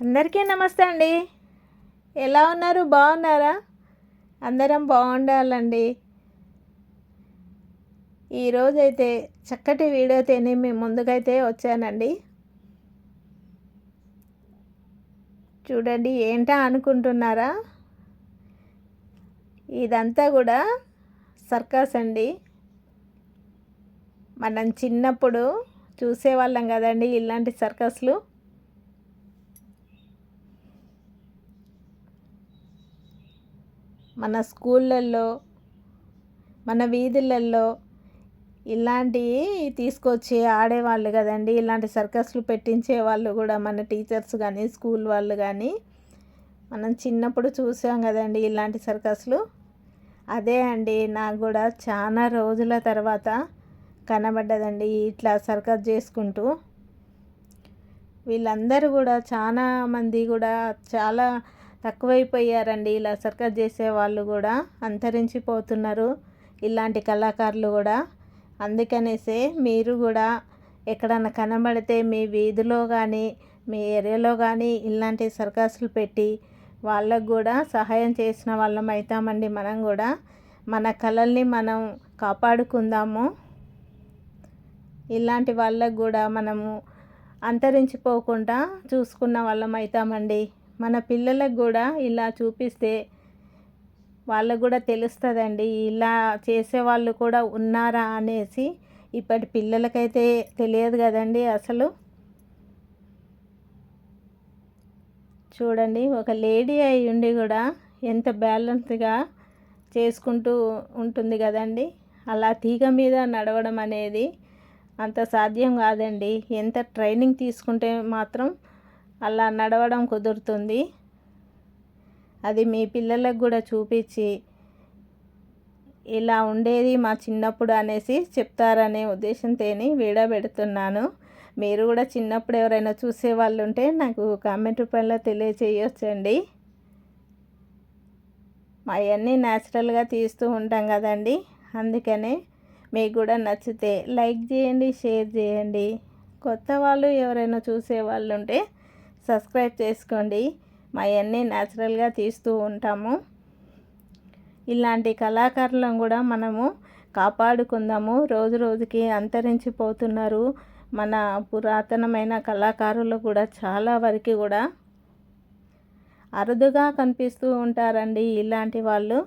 అందరికీ నమస్తే అండి. ఎలా ఉన్నారు? బాగున్నారా? అందరం బాగుండాలండి. ఈరోజైతే చక్కటి వీడియోతోని మీ ముందుకైతే వచ్చానండి. చూడండి ఏంటా అనుకుంటున్నారా? ఇదంతా కూడా సర్కస్ అండి. మనం చిన్నప్పుడు చూసేవాళ్ళం కదండి ఇలాంటి సర్కస్లు. మన స్కూళ్ళల్లో మన వీధులలో ఇలాంటివి తీసుకొచ్చి ఆడేవాళ్ళు కదండి. ఇలాంటి సర్కస్లు పెట్టించే వాళ్ళు కూడా మన టీచర్స్ కానీ స్కూల్ వాళ్ళు కానీ మనం చిన్నప్పుడు చూసాం కదండి ఇలాంటి సర్కస్లు. అదే అండి నాకు కూడా చాలా రోజుల తర్వాత కనబడ్డదండి ఇట్లా సర్కస్ చేసుకుంటూ. వీళ్ళందరూ కూడా చాలా మంది కూడా చాలా తక్కువైపోయారండి. ఇలా సర్కస్ చేసే వాళ్ళు కూడా అంతరించిపోతున్నారు. ఇలాంటి కళాకారులు కూడా. అందుకనేసే మీరు కూడా ఎక్కడన్నా కనబడితే మీ వీధిలో కానీ మీ ఏరియాలో కానీ ఇలాంటి సర్కస్లు పెట్టి వాళ్ళకు కూడా సహాయం చేసిన వాళ్ళం అవుతామండి మనం కూడా. మన కళల్ని మనం కాపాడుకుందాము. ఇలాంటి వాళ్ళకు కూడా మనము అంతరించిపోకుండా చూసుకున్న వాళ్ళం అవుతామండి మన పిల్లలకు కూడా ఇలా చూపిస్తే వాళ్ళకు కూడా తెలుస్తుందండి. ఇలా చేసేవాళ్ళు కూడా ఉన్నారా అనేసి ఇప్పటి పిల్లలకైతే తెలియదు కదండి అసలు. చూడండి ఒక లేడీ అయి ఉండి కూడా ఎంత బ్యాలెన్స్గా చేసుకుంటూ ఉంటుంది కదండి. అలా తీగ మీద నడవడం అనేది అంత సాధ్యం కాదండి. ఎంత ట్రైనింగ్ తీసుకుంటే మాత్రం అలా నడవడం కుదురుతుంది. అది మీ పిల్లలకు కూడా చూపించి ఇలా ఉండేది మా చిన్నప్పుడు అనేసి చెప్తారనే ఉద్దేశంతో వీడబెడుతున్నాను మీరు కూడా చిన్నప్పుడు ఎవరైనా చూసే వాళ్ళు ఉంటే నాకు కామెంట్ రూపంలో తెలియచేయొచ్చండి. అవన్నీ న్యాచురల్గా తీస్తూ ఉంటాం కదండి. అందుకనే మీకు కూడా నచ్చితే లైక్ చేయండి షేర్ చేయండి. కొత్త వాళ్ళు ఎవరైనా చూసే వాళ్ళు ఉంటే సబ్స్క్రైబ్ చేసుకోండి. మా అన్నీ న్యాచురల్గా తీస్తూ ఉంటాము. ఇలాంటి కళాకారులను కూడా మనము కాపాడుకుందాము. రోజు రోజుకి అంతరించిపోతున్నారు. మన పురాతనమైన కళాకారులు కూడా చాలా వరకు కూడా అరుదుగా కనిపిస్తూ ఉంటారండి ఇలాంటి వాళ్ళు.